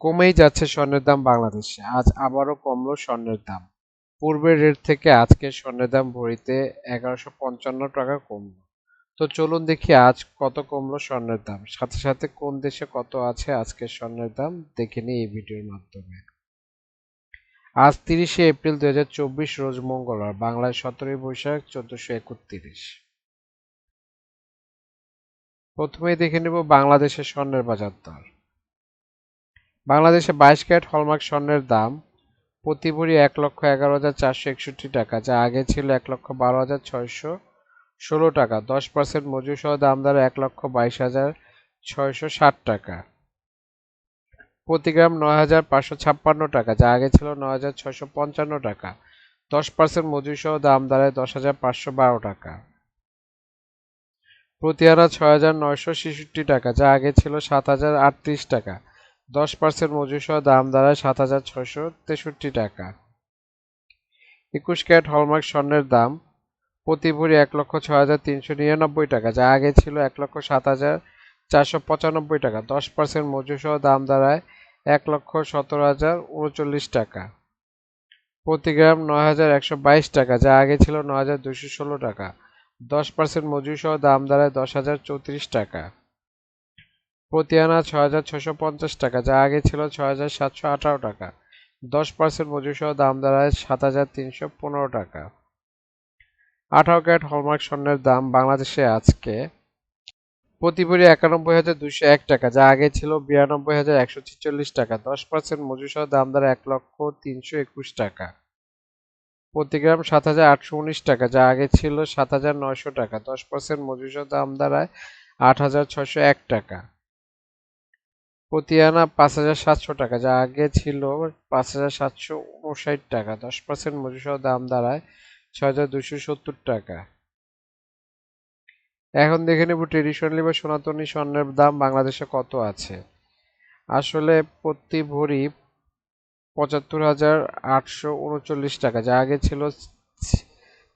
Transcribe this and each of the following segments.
কমেই যাচ্ছে স্বর্ণের দাম বাংলাদেশে। আজ আবারও কমলো স্বর্ণের দাম। পূর্বের রেট থেকে আজকে স্বর্ণের দাম ভরিতে এগারোশো পঞ্চান্ন টাকা কমলো। তো চলুন দেখি আজ কত কমলো স্বর্ণের দাম। সাথে সাথে কোন দেশে কত আছে আজকে স্বর্ণের দাম দেখে নিই এই ভিডিওর মাধ্যমে। আজ তিরিশে এপ্রিল দুই হাজার চব্বিশ, রোজ মঙ্গলবার, বাংলায় সতেরোই বৈশাখ, চোদ্দশো একত্রিশ। প্রথমেই দেখে নেব বাংলাদেশের স্বর্ণের বাজার দর। বাংলাদেশে বাইশ ক্যারেট হলমার্ক স্বর্ণের দাম প্রতি ভরি এক লক্ষ এগারো হাজার চারশো একষট্টি টাকা, যা আগে ছিল এক লক্ষ বারো হাজার ছয়শো ষোলো টাকা। দশ পার্সেন্ট মজুর সহ দাম দ্বারা এক লক্ষ বাইশ হাজার ছয়শো ষাট টাকা। প্রতি গ্রাম নয় হাজার পাঁচশো ছাপ্পান্ন টাকা, যা আগে ছিল নয় হাজার ছয়শো পঞ্চান্ন টাকা। দশ পার্সেন্ট মজুর সহ দাম দাঁড়ায় দশ হাজার পাঁচশো বারো টাকা। প্রতি আনা ছয় হাজার নয়শো ছেষট্টি টাকা, যা আগে ছিল সাত হাজার আটত্রিশ টাকা। দশ পার্সেন্ট মজুর সহ দাম দাঁড়ায় সাত হাজার ছয়শো তেষট্টি টাকা। একুশ ক্যারেট হলমার্ক স্বর্ণের দাম প্রতি ভরি এক লক্ষ ছয় হাজার তিনশো নিরানব্বই টাকা, যা আগে ছিল এক লক্ষ সাত হাজার চারশো পঁচানব্বই টাকা। দশ পার্সেন্ট মজুর সহ দাম দাঁড়ায় এক লক্ষ সতেরো হাজার উনচল্লিশ টাকা। প্রতি গ্রাম নয় হাজার একশো বাইশ টাকা, যা আগে ছিল নয় হাজার দুশো ষোলো টাকা। দশ পার্সেন্ট মজুর সহ দাম দাঁড়ায় দশ হাজার চৌত্রিশ টাকা। প্রতি আনা ছয় হাজার ছশো পঞ্চাশ টাকা, যা আগে ছিল ছয় হাজার সাতশো আঠারো টাকা। দশ পার্সেন্ট মজুর সহ দাম দাঁড়ায় সাত হাজার তিনশো পনেরো টাকা। আঠারো ক্যারেট হলমার্ক স্বর্ণের দাম বাংলাদেশে আজকে প্রতি ভরি একানব্বই হাজার দুশো এক টাকা, যা আগে ছিল বিরানব্বই হাজার একশো ছেচল্লিশ টাকা। দশ পার্সেন্ট মজুর সহ দাম দাঁড়ায় এক লক্ষ তিনশো একুশ টাকা। প্রতি গ্রাম সাত হাজার আটশো উনিশ টাকা, যা আগে ছিল সাত হাজার নয়শো টাকা। দশ পার্সেন্ট মজুর সহ দাম দাঁড়ায় আট হাজার ছশো এক টাকা। প্রতি আনা পাঁচ হাজার সাতশো টাকা, যা আগে ছিল পাঁচ হাজার সাতশো উনষাট টাকা, দশ পার্সেন্ট মজুর সহ দাম দাঁড়ায় ছয় হাজার দুশো সত্তর টাকা। এখন দেখে নেব ট্রেডিশনালি বা সনাতনী স্বর্ণের দাম বাংলাদেশে কত আছে। আসলে প্রতি ভরি পঁচাত্তর হাজার আটশো উনচল্লিশ টাকা, যা আগে ছিল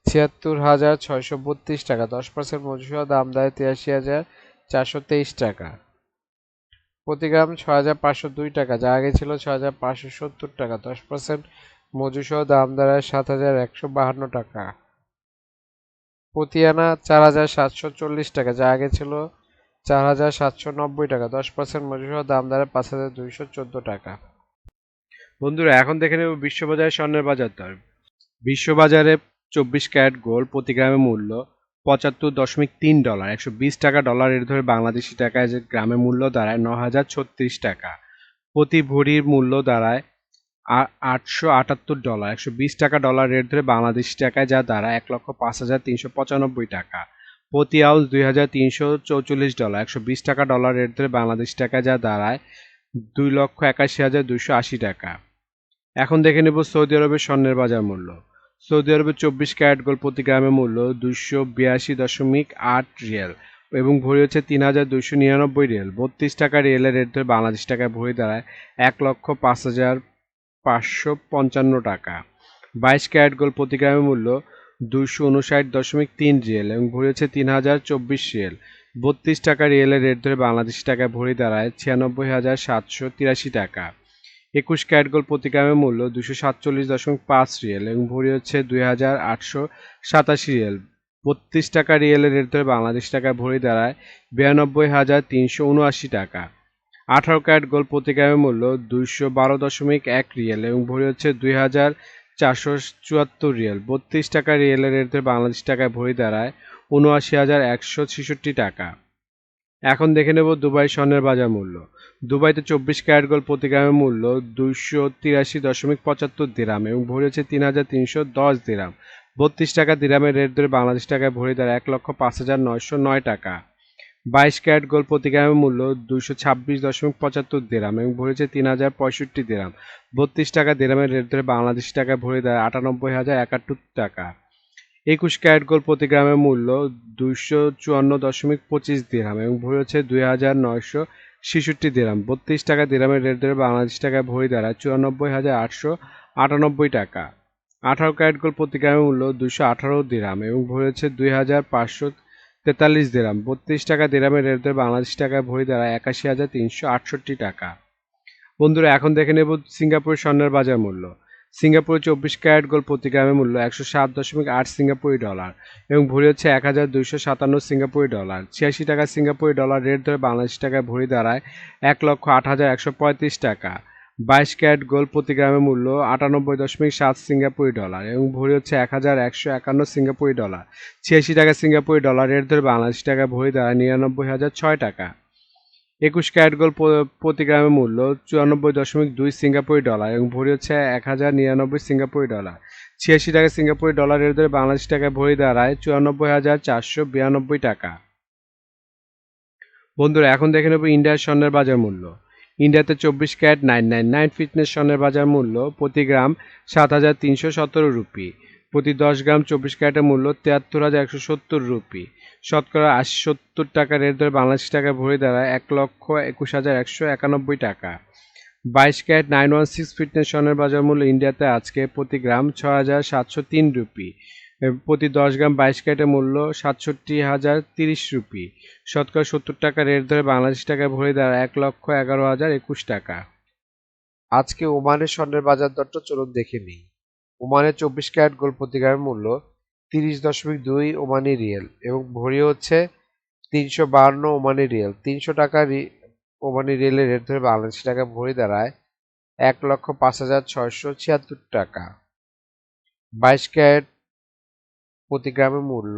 ছিয়াত্তর হাজার ছয়শো বত্রিশ টাকা, দশ পার্সেন্ট মজুর দাম দেয় তিরাশি হাজার চারশো তেইশ টাকা। প্রতি গ্রাম ছয় হাজার পাঁচশো দুই টাকা, যা আগে ছিল ছয় হাজার পাঁচশো সত্তর টাকা, দশ পার্সেন্ট মজুর সহ দাম দাঁড়ায় সাত হাজার একশো বাহান্ন টাকা। প্রতি আনা চার হাজার সাতশো চল্লিশ টাকা, যা আগে ছিল চার হাজার সাতশো নব্বই টাকা, দশ পার্সেন্ট মজুর সহ দাম দাঁড়ায় পাঁচ হাজার দুইশো চোদ্দ টাকা। বন্ধুরা, এখন দেখে নেব বিশ্ববাজারে স্বর্ণের বাজার দর। বিশ্ববাজারে চব্বিশ ক্যারেট গোল্ড প্রতি গ্রামে মূল্য পঁচাত্তর দশমিক তিন ডলার, একশো বিশ টাকা ডলার রেট ধরে বাংলাদেশি টাকায় যে গ্রামের মূল্য দাঁড়ায় ন হাজার ছত্রিশ টাকা। প্রতি ভরির মূল্য দাঁড়ায় আটশো আটাত্তর ডলার, একশো বিশ টাকা ডলার রেট ধরে বাংলাদেশি টাকায় যা দাঁড়ায় এক লক্ষ পাঁচ হাজার তিনশো পঁচানব্বই টাকা। প্রতি আউন্স দুই হাজার তিনশো চৌচল্লিশ ডলার, একশো বিশ টাকা ডলার রেট ধরে বাংলাদেশি টাকায় যা দাঁড়ায় দুই লক্ষ একাশি হাজার দুশো আশি টাকা। এখন দেখে নেব সৌদি আরবের স্বর্ণের বাজার মূল্য। সৌদি আরবের চব্বিশ ক্যারেট গোল্ড প্রতি গ্রামে মূল্য দুশো বিরাশি দশমিক আট রিয়েল এবং ভরি হচ্ছে তিন হাজার দুশো নিরানব্বই রিয়েল। বত্রিশ টাকা রিয়েলের রেট ধরে বাংলাদেশ টাকায় ভরি দাঁড়ায় এক লক্ষ পাঁচ হাজার পাঁচশো পঞ্চান্ন টাকা। বাইশ ক্যারেট গোল্ড প্রতি গ্রামে মূল্য দুশো উনষাট দশমিক তিন রিয়েল এবং ভরি হচ্ছে তিন হাজার চব্বিশ রিয়েল। বত্রিশ টাকা রিয়েলের রেট ধরে বাংলাদেশ টাকায় ভরি দাঁড়ায় ছিয়ানব্বই হাজার সাতশো তিরাশি টাকা। একুশ ক্যারেট গোল্ড প্রতি গ্রামের মূল্য দুশো সাতচল্লিশ দশমিক পাঁচ রিয়েল এবং ভরি হচ্ছে দুই হাজার আটশো সাতাশি রিয়েল। বত্রিশ টাকা রিয়েলের রেট ধরে বাংলাদেশ টাকায় ভরি দাঁড়ায় বিরানব্বই হাজার তিনশো উনআশি টাকা। আঠারো ক্যারেট গোল্ড প্রতি গ্রামের মূল্য দুইশো বারো দশমিক এক রিয়েল এবং ভরি হচ্ছে দুই হাজার চারশো চুয়াত্তর রিয়েল। বত্রিশ টাকা রিয়েলের রেট ধরে বাংলাদেশ টাকায় ভরি দাঁড়ায় উনআশি হাজার একশো ছেষট্টি টাকা। এখন দেখে নেব দুবাই স্বর্ণের বাজার মূল্য। দুবাইতে চব্বিশ ক্যারেট গোল্ড প্রতি গ্রামের মূল্য দুইশো তিরাশি দশমিক পঁচাত্তর দিরাম এবং ভরি হচ্ছে তিন হাজার তিনশো দশ দিরাম। বত্রিশ টাকা দিরামের রেট ধরে বাংলাদেশ টাকায় ভরি দাঁড়ায় এক লক্ষ পাঁচ হাজার নয়শো নয় টাকা। বাইশ ক্যারেট গোল্ড প্রতি গ্রামের মূল্য দুইশো ছাব্বিশ দশমিক পঁচাত্তর দিরাম এবং ভরি হচ্ছে তিন হাজার পঁয়ষট্টি দিরাম। বত্রিশ টাকা দিরামের রেট ধরে বাংলাদেশ টাকায় ভরি দাঁড়ায় আটানব্বই হাজার একাত্তর টাকা। একুশ ক্যারেট গোল্ড প্রতি গ্রামের মূল্য দুইশো চুয়ান্ন দশমিক পঁচিশ দিরাম এবং ভরি হচ্ছে দুই হাজার নয়শো ছেষট্টি দিরাম বত্রিশ টাকা দিরামের রেট ধরে বাংলাদেশ টাকায় ভরি দাঁড়ায় চুরানব্বই হাজার আটশো আটানব্বই টাকা। আঠারো ক্যারেট গোল্ড প্রতি গ্রামের মূল্য দুশো আঠারো দিরাম এবং ভরি হচ্ছে দুই হাজার পাঁচশো তেতাল্লিশ দিরাম বত্রিশ টাকা দিরামের রেট ধরে বাংলাদেশ টাকায় ভরি দাঁড়ায় একাশি হাজার তিনশো আটষট্টি টাকা। বন্ধুরা, এখন দেখে নেব সিঙ্গাপুরের স্বর্ণের বাজার মূল্য। সিঙ্গাপুরে চব্বিশ ক্যারেট গোল্ড প্রতি গ্রামের মূল্য একশো সাত দশমিক আট সিঙ্গাপুরি ডলার এবং ভরি হচ্ছে এক হাজার দুইশো সাতান্ন সিঙ্গাপুরি ডলার। ছিয়াশি টাকা সিঙ্গাপুরি ডলার রেট ধরে বাংলাদেশ টাকায় ভরি দাঁড়ায় এক লক্ষ আট হাজার একশো পঁয়ত্রিশ টাকা। বাইশ ক্যারেট গোল্ড প্রতি গ্রামের মূল্য আটানব্বই দশমিক সাত সিঙ্গাপুরি ডলার এবং ভরি হচ্ছে এক হাজার একশো একান্ন সিঙ্গাপুরি ডলার। ছিয়াশি টাকা সিঙ্গাপুরি ডলার রেট ধরে বাংলাদেশ টাকায় ভরি দাঁড়ায় নিরানব্বই হাজার ছয় টাকা। একুশ ক্যারেট গোল্ড প্রতি গ্রামের মূল্য চুরানব্বই দশমিক দুই সিঙ্গাপুরি ডলার এবং ভরি হচ্ছে এক হাজার নিরানব্বই সিঙ্গাপুরি ডলার। ছিয়াশি টাকা সিঙ্গাপুরি ডলার রেট ধরে বাংলাদেশ টাকায় ভরি দাঁড়ায় চুরানব্বই হাজার চারশো বিরানব্বই টাকা। বন্ধুরা, এখন দেখে নেব ইন্ডিয়ার স্বর্ণের বাজার মূল্য। ইন্ডিয়াতে চব্বিশ carat nine nine nine fitness স্বর্ণের বাজার মূল্য প্রতি গ্রাম সাত হাজার তিনশো সতেরো রুপি। প্রতি দশ গ্রাম চব্বিশ ক্যারেটের মূল্য তিয়াত্তর হাজার একশো সত্তর রুপি। শতকরা আশি সত্তর টাকা রেট ধরে বাংলাদেশ টাকায় ভরে দাঁড়ায় এক লক্ষ একুশ হাজার একশো একানব্বই টাকা। বাইশ carat nine one six fitness স্বর্ণের বাজার মূল্য ইন্ডিয়াতে আজকে প্রতি গ্রাম ছ হাজার সাতশো তিন রুপি। প্রতি দশ গ্রাম বাইশ ক্যারেটের মূল্য সাতষট্টি হাজার তিরিশ রুপি। শতকরা সত্তর টাকা রেট ধরে বাংলাদেশ টাকায় ভরে দাঁড়ায় এক লক্ষ এগারো হাজার একুশ টাকা। আজকে ওমানের স্বর্ণের বাজার দরটা চলুন দেখে নিই। ওমানের চব্বিশ ক্যারেট গোল্ড প্রতি মূল্য তিরিশ দশমিক দুই ওমানি রিয়েল এবং ভরি হচ্ছে তিনশো বাহান্ন ওমানি রিয়েল। তিনশো টাকা ওমানি রিয়েলের রেট ধরে বাংলাদেশি টাকা ভরি দাঁড়ায় এক লক্ষ পাঁচ হাজার ছয়শো ছিয়াত্তর টাকা। বাইশ ক্যারেট প্রতি গ্রামের মূল্য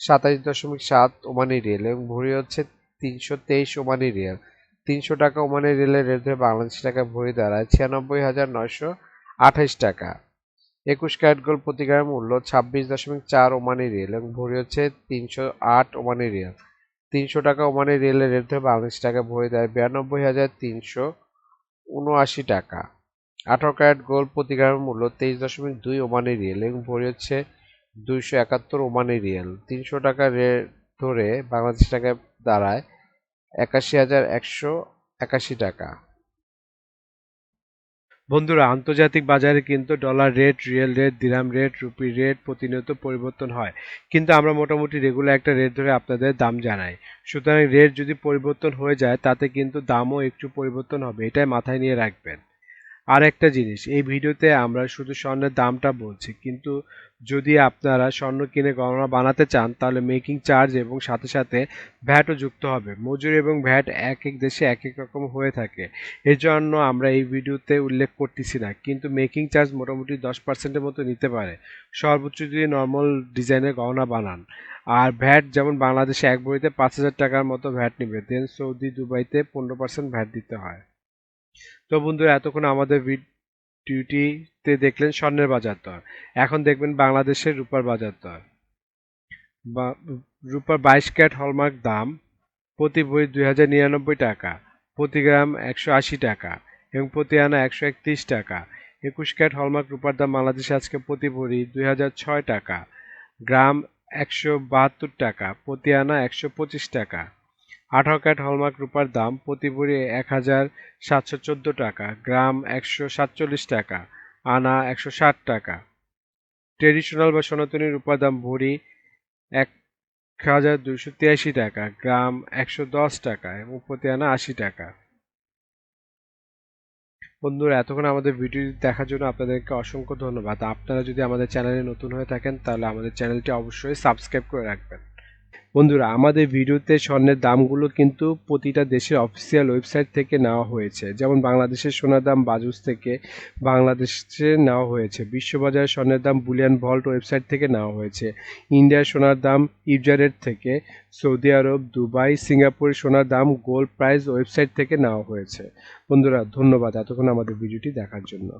সাতাশ দশমিক সাত ওমানি রিয়েল এবং ভরি হচ্ছে তিনশো তেইশ ওমানি রিয়েল। তিনশো টাকা ওমানি রিয়েলের রেট ধরে বাংলাদেশি টাকা ভরি দাঁড়ায় ছিয়ানব্বই হাজার নয়শো আঠাইশ টাকা। একুশ ক্যারেট গোল্ড প্রতি মূল্য ছাব্বিশ দশমিক চার ওমানি রিয়েল এবং ভরি হচ্ছে তিনশো আট ওমানি রিয়েল। তিনশো টাকা ওমানি রিয়েলের রেট ধরে বাংলাদেশি টাকা ভরি দাঁড়ায় বিরানব্বই হাজার তিনশো উনআশি টাকা। আঠারো ক্যারেট গোল্ড প্রতি গ্রামের মূল্য তেইশ দশমিক দুই ওমানি রিয়েল এবং ভরি হচ্ছে দুইশো একাত্তর ওমানি রিয়েল। তিনশো টাকা রেট ধরে বাংলাদেশ টাকায় দাঁড়ায় একাশি হাজার একশো একাশি টাকা। বন্ধুরা, আন্তর্জাতিক বাজারে কিন্তু dollar rate riyal rate dirham rate rupee rate প্রতিনিয়ত পরিবর্তন হয়। কিন্তু আমরা মোটামুটি রেগুলার একটা রেট ধরে আপনাদের দাম জানাই। সুতরাং রেট যদি পরিবর্তন হয়ে যায়, তাতে কিন্তু দামও একটু পরিবর্তন হবে। এটাই মাথায় নিয়ে রাখবেন। আর একটা জিনিস, এই ভিডিওতে আমরা শুধু স্বর্ণের দামটা বলছি, কিন্তু যদি আপনারা স্বর্ণ কিনে গহনা বানাতে চান, তাহলে মেকিং চার্জ এবং সাথে সাথে ভ্যাটও যুক্ত হবে। মজুরি এবং ভ্যাট এক এক দেশে এক এক রকম হয়ে থাকে। এর জন্য আমরা এই ভিডিওতে উল্লেখ করতেছি না, কিন্তু মেকিং চার্জ মোটামুটি দশ পার্সেন্টের মতো নিতে পারে। সর্বোচ্চ যদি নর্মাল ডিজাইনের গহনা বানান, আর ভ্যাট যেমন বাংলাদেশে এক বইতে পাঁচ হাজার টাকার মতো ভ্যাট নেবে দেন সৌদি দুবাইতে পনেরো পার্সেন্ট ভ্যাট দিতে হয়। তো বন্ধুরা, এতক্ষণ আমাদের ভিডিওটিতে দেখলেন স্বর্ণের বাজার দর। এখন দেখবেন বাংলাদেশের রূপার বাজার দর। বা, রূপার বাইশ ক্যাট হলমার্ক দাম প্রতি বই দুই হাজার নিরানব্বই টাকা, প্রতি গ্রাম একশো আশি টাকা এবং প্রতি আনা একশো একত্রিশ টাকা। একুশ ক্যারেট হলমার্ক রূপার দাম বাংলাদেশে আজকে প্রতি ভরি দুই হাজার ছয় টাকা, গ্রাম একশো বাহাত্তর টাকা, প্রতি আনা একশো পঁচিশ টাকা। আঠারো ক্যারেট হলমার্ক রূপার দাম প্রতি ভরি এক হাজার সাতশো চোদ্দ টাকা, গ্রাম একশো সাতচল্লিশ টাকা, আনা একশো ষাট টাকা। ট্রেডিশনাল বা সনাতনী রূপার দাম ভরি এক হাজার দুশো তিরাশি টাকা, গ্রাম একশো দশ টাকা এবং প্রতি আনা আশি টাকা। বন্ধুরা, এতক্ষণ আমাদের ভিডিও দেখার জন্য আপনাদেরকে অসংখ্য ধন্যবাদ। আপনারা যদি আমাদের চ্যানেলে নতুন হয়ে থাকেন, তাহলে আমাদের চ্যানেলটি অবশ্যই সাবস্ক্রাইব করে রাখবেন। বন্ধুরা, আমাদের ভিডিওতে স্বর্ণের দামগুলো কিন্তু প্রতিটা দেশের অফিসিয়াল ওয়েবসাইট থেকে নেওয়া হয়েছে। যেমন বাংলাদেশের সোনার দাম বাজুস থেকে বাংলাদেশে নেওয়া হয়েছে। বিশ্ববাজারে স্বর্ণের দাম বুলিয়ান ভল্ট ওয়েবসাইট থেকে নেওয়া হয়েছে। ইন্ডিয়ার সোনার দাম ইবজারেট থেকে সৌদি আরব, দুবাই, সিঙ্গাপুরের সোনার দাম গোল্ড প্রাইস ওয়েবসাইট থেকে নেওয়া হয়েছে। বন্ধুরা, ধন্যবাদ এতক্ষণ আমাদের ভিডিওটি দেখার জন্য।